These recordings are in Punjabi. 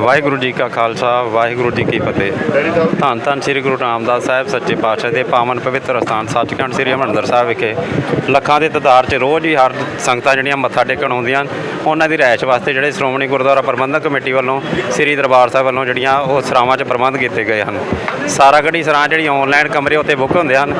ਵਾਹਿਗੁਰੂ ਜੀ ਕਾ ਖਾਲਸਾ, ਵਾਹਿਗੁਰੂ ਜੀ ਕੀ ਫਤਿਹ। ਧੰਨ ਧੰਨ ਸ੍ਰੀ ਗੁਰੂ ਰਾਮਦਾਸ ਸਾਹਿਬ, ਸੱਚੇ ਪਾਤਸ਼ਾਹ ਦੇ ਪਾਵਨ ਪਵਿੱਤਰ ਸਥਾਨ ਸੱਚਖੰਡ ਸ੍ਰੀ ਹਰਿਮੰਦਰ ਸਾਹਿਬ ਵਿਖੇ। ਲੱਖਾਂ ਦੇ ਤਦਾਰ 'ਚ ਰੋਜ਼ ਹੀ ਹਰ ਸੰਗਤਾਂ ਜਿਹੜੀਆਂ ਮੱਥਾ ਟੇਕਣ ਆਉਂਦੀਆਂ ਹਨ, ਉਹਨਾਂ ਦੀ ਰਿਹਾਇਸ਼ ਵਾਸਤੇ ਜਿਹੜੇ ਸ਼੍ਰੋਮਣੀ ਗੁਰਦੁਆਰਾ ਪ੍ਰਬੰਧਕ ਕਮੇਟੀ ਵੱਲੋਂ, ਸ੍ਰੀ ਦਰਬਾਰ ਸਾਹਿਬ ਵੱਲੋਂ ਜਿਹੜੀਆਂ ਉਹ ਸਰਾਵਾਂ 'ਚ ਪ੍ਰਬੰਧ ਕੀਤੇ ਗਏ ਹਨ। ਸਾਰਾ ਸਾਰਾਗੜੀ ਸਰਾਂ ਜਿਹੜੀ ਆਨਲਾਈਨ ਕਮਰੇ ਉੱਤੇ ਬੁੱਕ ਹੁੰਦੇ ਹਨ,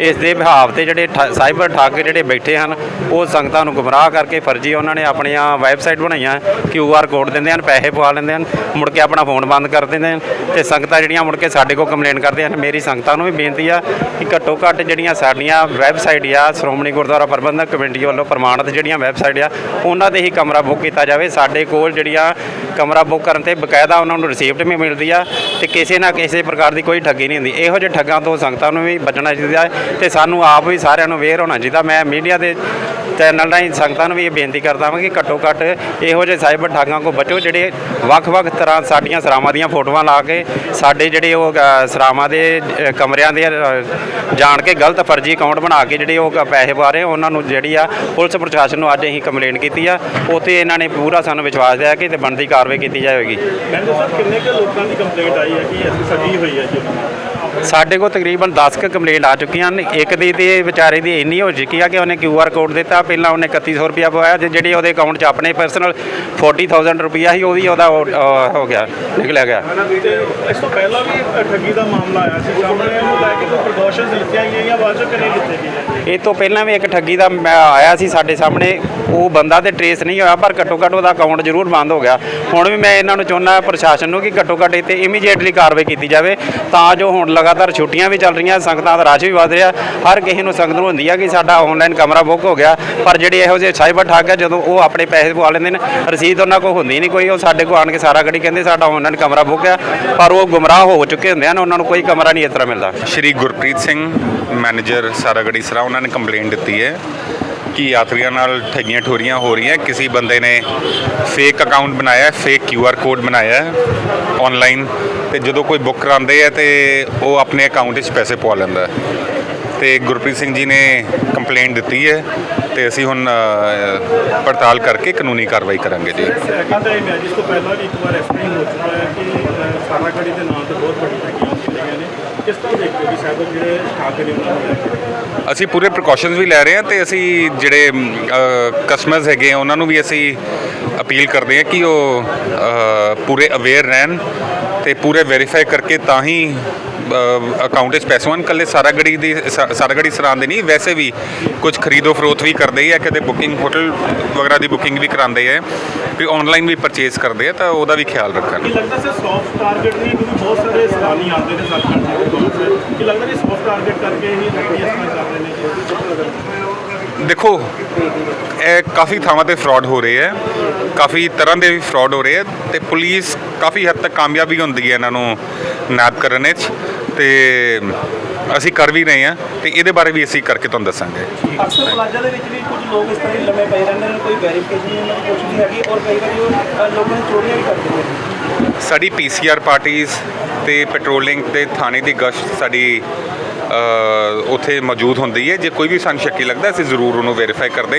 ਇਸ ਦੇ ਵਿਹਾਵ ਤੇ ਜਿਹੜੇ ਠ- ਸਾਈਬਰ ਠੱਗ ਜਿਹੜੇ ਬੈਠੇ ਹਨ, ਉਹ ਸੰਗਤਾਂ ਨੂੰ ਗੁੰਮਰਾਹ ਕਰਕੇ ਫਰਜ਼ੀ ਉਹਨਾਂ ਨੇ ਆਪਣੀਆਂ ਵੈਬਸਾਈਟ ਬਣਾਈਆਂ ਕਿਊ ਆਰ ਕੋਡ ਦਿੰਦੇ ਹਨ, ਪੈਸੇ ਪਵਾ ਲੈਂਦੇ ਹਨ ਮੁੜ ਕੇ ਆਪਣਾ ਫੋਨ ਬੰਦ ਕਰ ਦਿੰਦੇ ਨੇ ਤੇ ਸੰਗਤਾਂ ਜਿਹੜੀਆਂ ਮੁੜ ਕੇ ਸਾਡੇ ਕੋਲ ਕੰਪਲੇਨ ਕਰਦੀਆਂ ਹਨ ਮੇਰੀ ਸੰਗਤਾਂ ਨੂੰ ਵੀ ਬੇਨਤੀ ਆ ਕਿ ਘੱਟੋ ਘੱਟ ਜਿਹੜੀਆਂ ਸਾਡੀਆਂ ਵੈਬਸਾਈਟ ਆ, ਸ਼੍ਰੋਮਣੀ ਗੁਰਦੁਆਰਾ ਪ੍ਰਬੰਧਕ ਕਮੇਟੀ ਵੱਲੋਂ ਪ੍ਰਮਾਣਿਤ ਜਿਹੜੀਆਂ ਵੈਬਸਾਈਟ ਆ, ਉਹਨਾਂ ਤੇ ਹੀ ਕਮਰਾ ਬੁੱਕ ਕੀਤਾ ਜਾਵੇ। ਸਾਡੇ ਕੋਲ ਜਿਹੜੀਆਂ ਕਮਰਾ ਬੁੱਕ ਕਰਨ ਤੇ ਬਕਾਇਦਾ ਉਹਨਾਂ ਨੂੰ ਰਿਸੀਪਟ ਵੀ ਮਿਲਦੀ ਆ ਤੇ ਕਿਸੇ ਨਾ ਕਿਸੇ ਪ੍ਰਕਾਰ ਦੀ ਕੋਈ ਠੱਗੀ ਨਹੀਂ ਹੁੰਦੀ। ਇਹੋ ਜਿਹੇ ਠੱਗਾਂ ਤੋਂ ਸੰਗਤਾਂ ਨੂੰ ਵੀ ਬਚਣਾ ਚਾਹੀਦਾ ਹੈ ਤੇ ਸਾਨੂੰ ਆਪ ਵੀ ਸਾਰਿਆਂ ਨੂੰ ਅਵੇਅਰ ਹੋਣਾ ਚਾਹੀਦਾ। ਮੈਂ ਮੀਡੀਆ ਦੇ ਚੈਨਲ ਰਾਹੀਂ ਸੰਗਤਾਂ ਨੂੰ ਵੀ ਇਹ ਬੇਨਤੀ ਕਰਦਾ ਹਾਂ ਕਿ ਘੱਟੋ ਘੱਟ ਇਹੋ ਜਿਹੇ ਸਾਈਬਰ ਠੱਗਾਂ ਕੋ ਬਚੋ, ਜਿਹੜੇ ਵੱਖ-ਵੱਖ ਤਰ੍ਹਾਂ ਸਾਡੀਆਂ ਸਰਾਵਾਂ ਦੀਆਂ ਫੋਟੋਆਂ ਲਾ ਕੇ ਸਾਡੇ ਜਿਹੜੇ ਉਹ ਸਰਾਵਾਂ ਦੇ ਕਮਰਿਆਂ ਦੇ ਜਾਣ ਕੇ ਗਲਤ ਫਰਜ਼ੀ ਅਕਾਊਂਟ ਬਣਾ ਕੇ ਜਿਹੜੇ ਉਹ ਕ- ਪੈਸੇ ਪਾ ਰਹੇ, ਉਹਨਾਂ ਨੂੰ ਜਿਹੜੀ ਆ ਪੁਲਿਸ ਪ੍ਰਸ਼ਾਸਨ ਨੂੰ ਅੱਜ ਅਸੀਂ ਕੰਪਲੇਂਟ ਕੀਤੀ ਆ। ਉਤੇ ਇਹਨਾਂ ਨੇ ਪੂਰਾ ਸਾਨੂੰ ਵਿਸ਼ਵਾਸ ਦਿਆ ਕਿ ਤੇ ਬਣਦੀ ਕਾਰਵਾਈ ਕੀਤੀ ਜਾਵੇਗੀ। ਕਹਿੰਦੇ ਸਰ ਕਿੰਨੇ ਕੁ ਲੋਕਾਂ ਦੀ ਕੰਪਲੇਂਟ ਆਈ ਹੈ ਕਿ ਅਸੀਂ ਸਗੀ ਹੋਈ ਹੈ ਜੀ? ਸਾਡੇ ਕੋਲ ਤਕਰੀਬਨ 10 ਕੁ ਕੰਪਲੇਂਟ ਆ ਚੁੱਕੀਆਂ ਹਨ। ਇੱਕ ਦੀ ਤੇ ਵਿਚਾਰੇ ਦੀ ਇੰਨੀ ਹੋ ਚੁੱਕੀ ਆ ਕਿ ਉਹਨੇ ਕਿਊ ਆਰ ਕੋਡ ਦਿੱਤਾ। ਪਹਿਲਾਂ ਉਹਨੇ 3100 ਰੁਪਇਆ ਪਵਾਇਆ ਤੇ ਜਿਹੜੇ ਉਹਦੇ ਅਕਾਊਂਟ 'ਚ ਆਪਣੇ ਪਰਸਨਲ 40000 ਰੁਪਇਆ ਸੀ ਉਹ ਵੀ ਉਹਦਾ ਉਹ, ਹੋ ਗਿਆ ਨਿਕਲਿਆ ਗਿਆ। ਤੇ ਇਸ ਤੋਂ ਪਹਿਲਾਂ ਵੀ ਠੱਗੀ ਦਾ ਮਾਮਲਾ ਆਇਆ ਸੀ। ਸਾਹਮਣੇ ਉਹਨੂੰ ਲੈ ਕੇ ਕੋਈ ਪ੍ਰੀਕਾਸ਼ਨਸ ਲਿੱਤੀਆਂ ਗਈਆਂ ਜਾਂ ਬਾਅਦ ਚੋਂ ਕਰੇ ਲਿੱਤੇ ਗਏ? ਇਹ ਤੋਂ ਪਹਿਲਾਂ ਵੀ ਇੱਕ ਠੱਗੀ ਦਾ ਮੈਂ ਆਇਆ ਸੀ ਸਾਡੇ ਸਾਹਮਣੇ। ਉਹ ਬੰਦਾ ਤੇ ਟਰੇਸ ਨਹੀਂ ਹੋਇਆ ਪਰ ਘੱਟੋ ਘੱਟ ਉਹਦਾ ਅਕਾਊਂਟ ਜ਼ਰੂਰ ਬੰਦ ਹੋ ਗਿਆ। ਹੁਣ ਵੀ ਮੈਂ ਇਹਨਾਂ ਨੂੰ ਚਾਹੁੰਦਾ ਪ੍ਰਸ਼ਾਸਨ ਨੂੰ ਕਿ ਘੱਟੋ ਘੱਟ ਇੱਥੇ ਤੇ ਇਮੀਡੀਏਟਲੀ ਕਾਰਵਾਈ ਕੀਤੀ ਜਾਵੇ, ਤਾਂ ਜੋ ਹੁਣ ਲਗਾਤਾਰ ਛੁੱਟੀਆਂ ਵੀ ਚੱਲ ਰਹੀਆਂ, ਸੰਗਤਾਂ ਦਾ ਰਸ਼ ਵੀ ਵਧ ਰਿਹਾ, ਹਰ ਕਿਸੇ ਨੂੰ ਸੰਗਤ ਨੂੰ ਹੁੰਦੀ ਆ ਕਿ ਸਾਡਾ ਆਨਲਾਈਨ ਕਮਰਾ ਬੁੱਕ ਹੋ ਗਿਆ, ਪਰ ਜਿਹੜੇ ਇਹੋ ਜਿਹੇ ਸਾਈਬਰ ਠੱਗ ਆ, ਜਦੋਂ ਉਹ ਆਪਣੇ ਪੈਸੇ ਪਵਾ ਲੈਂਦੇ ਨੇ ਰਸੀਦ ਉਹਨਾਂ ਕੋਲ ਹੁੰਦੀ ਨਹੀਂ ਕੋਈ, ਉਹ ਸਾਡੇ ਕੋਲ ਆਣ ਕੇ ਸਾਰਾ ਗੜੀ ਕਹਿੰਦੇ ਸਾਡਾ ਆਨਲਾਈਨ ਕਮਰਾ ਬੁੱਕ ਆ, ਪਰ ਉਹ ਗੁੰਮਰਾਹ ਹੋ ਚੁੱਕੇ ਹੁੰਦੇ ਹਨ, ਉਹਨਾਂ ਨੂੰ ਕੋਈ ਕਮਰਾ ਨਹੀਂ ਇਸ ਤਰ੍ਹਾਂ ਮਿਲਦਾ। ਸ਼੍ਰੀ ਗੁਰਪ੍ਰੀਤ ਸਿੰਘ ਮੈਨੇਜਰ ਸਾਰਾਗੜੀ ਸਰਾ, ਉਹਨਾਂ ਨੇ ਕੰਪਲੇਂਟ ਦਿੱਤੀ ਹੈ। ਕਿ ਯਾਤਰੀਆਂ ਨਾਲ ਠੱਗੀਆਂ ਠੋਰੀਆਂ ਹੋ ਰਹੀਆਂ। ਕਿਸੇ ਬੰਦੇ ਨੇ ਫੇਕ ਅਕਾਊਂਟ ਬਣਾਇਆ ਫੇਕ ਕਿਊ ਆਰ ਕੋਡ ਬਣਾਇਆ ਹੈ ਆਨਲਾਈਨ ਤੇ ਜਦੋਂ ਕੋਈ ਬੁੱਕ ਕਰਾਉਂਦੇ ਆ ਤੇ ਉਹ ਆਪਣੇ ਅਕਾਊਂਟ 'ਚ ਪੈਸੇ ਪਵਾ ਲੈਂਦਾ। ਹੈ ਤੇ ਗੁਰਪ੍ਰੀਤ ਸਿੰਘ ਜੀ ਨੇ ਕੰਪਲੇਂਟ ਦਿੱਤੀ ਹੈ ਤੇ ਅਸੀਂ ਹੁਣ ਪੜਤਾਲ ਕਰਕੇ ਕਾਨੂੰਨੀ ਕਾਰਵਾਈ ਕਰਾਂਗੇ ਜੀ। ਸੈਕਿੰਡ ਤੋਂ ਪਹਿਲਾਂ ਵੀ ਇੱਕ ਵਾਰ ਇਸ ਹੋ ਚੁੱਕਾ ਹੈ ਕਿ ਸਾਰਾਗੜੀ ਦੇ ਨਾਮ ਤੇ ਬਹੁਤ ਵੱਡੀ ਕਿਸ ਤਰ੍ਹਾਂ ਦੇਖਦੇ ਹੋ ਕਿ ਸਾਈਬਰ ਜਿਹੜੇ ਠੱਗ ਨੇ ਉਹਨਾਂ ਨੂੰ ਅਸੀਂ ਪੂਰੇ ਪ੍ਰੀਕਾਸ਼ਨਸ ਵੀ ਲੈ ਰਹੇ ਹਾਂ ਤੇ ਅਸੀਂ ਜਿਹੜੇ ਕਸਟਮਰਸ ਹੈਗੇ ਆ, ਉਹਨਾਂ ਨੂੰ ਵੀ ਅਸੀਂ ਅਪੀਲ ਕਰਦੇ ਹਾਂ ਕਿ ਉਹ ਪੂਰੇ ਅਵੇਅਰ ਰਹਿਣ ਤੇ ਪੂਰੇ ਵੈਰੀਫਾਈ ਕਰਕੇ ਤਾਂ ਹੀ ਅਕਾਊਂਟ 'ਚ ਪੈਸੇ ਹੋਣ ਕੱਲੇ ਸਾਰਾਗੜੀ ਦੀ ਸਾਰਾਗੜੀ ਸਰਾਂ ਦੇ ਨਹੀਂ ਵੈਸੇ ਵੀ ਕੁਝ ਖਰੀਦੋ ਫਰੋਖਤ ਵੀ ਕਰਦੇ ਹੀ ਆ ਕਦੇ ਬੁਕਿੰਗ ਹੋਟਲ ਵਗੈਰਾ ਦੀ ਬੁਕਿੰਗ ਵੀ ਕਰਾਉਂਦੇ ਆ ਵੀ ਆਨਲਾਈਨ ਵੀ ਪਰਚੇਸ ਕਰਦੇ ਆ ਤਾਂ ਉਹਦਾ ਵੀ ਖਿਆਲ ਰੱਖਣ। ਕੀ ਲੱਗਦਾ ਸਰ ਸੌਫਟ ਟਾਰਗੇਟ ਨਹੀਂ ਕਿਉਂਕਿ ਬਹੁਤ ਸਾਰੇ ਸੈਲਾਨੀ ਆਉਂਦੇ ਨੇ ਸੱਚਖੰਡ ਦੇ ਕੋਲ ਕੀ ਲੱਗਦਾ ਕਿ ਸੌਫਟ ਟਾਰਗੇਟ ਕਰਕੇ ਹੀ ਠੱਗੀ ਇਸ ਤਰ੍ਹਾਂ ਕਰ ਰਹੇ ਨੇ ਦੇਖੋ ਇਹ ਕਾਫੀ ਥਾਵਾਂ ਤੇ ਫਰਾਡ ਹੋ ਰਹੇ ਹੈ ਕਾਫੀ ਤਰ੍ਹਾਂ ਦੇ ਵੀ ਫਰਾਡ ਹੋ ਰਹੇ ਹੈ ਤੇ ਪੁਲਿਸ ਕਾਫੀ ਹੱਦ ਤੱਕ ਕਾਮਯਾਬ ਹੁੰਦੀ ਹੈ ਇਹਨਾਂ ਨੂੰ ਨੈਪ ਕਰਨ ਵਿੱਚ। ਤੇ ਅਸੀਂ ਕਰ ਵੀ ਰਹੇ ਹਾਂ ਤੇ ਇਹਦੇ ਬਾਰੇ ਵੀ ਅਸੀਂ ਕਰਕੇ ਤੁਹਾਨੂੰ ਦੱਸਾਂਗੇ। ਅਕਸਰ ਪਲਾਜ਼ਾ ਦੇ ਵਿੱਚ ਵੀ ਕੁਝ ਲੋਕ ਇਸ ਤਰ੍ਹਾਂ ਹੀ ਲੰਮੇ ਪਏ ਰਹਿੰਦੇ ਨੇ ਕੋਈ ਵੈਰੀਫਿਕੇਸ਼ਨ ਨਹੀਂ ਉਹਨਾਂ ਦੀ ਕੁਛ ਨਹੀਂ ਹੈਗੀ ਔਰ ਕਈ ਵਾਰੀ ਉਹ ਅ, ਲੋਕਾਂ ਨੂੰ ਚੋਰੀਆਂ ਵੀ ਕਰਦੇ ਨੇ। ਸਾਡੀ ਪੀਸੀਆਰ ਪਾਰਟੀਆਂ ਤੇ ਪੈਟਰੋਲਿੰਗ ਦੇ ਥਾਣੇ ਦੀ ਗਸ਼ਤ ਸਾਡੀ ਅ, ਉੱਥੇ ਮੌਜੂਦ ਹੁੰਦੀ ਹੈ। ਜੇ ਕੋਈ ਵੀ ਸਾਨੂੰ ਸ਼ੱਕੀ ਲੱਗਦਾ ਅਸੀਂ ਜ਼ਰੂਰ ਉਹਨੂੰ ਵੈਰੀਫਾਈ ਕਰਦੇ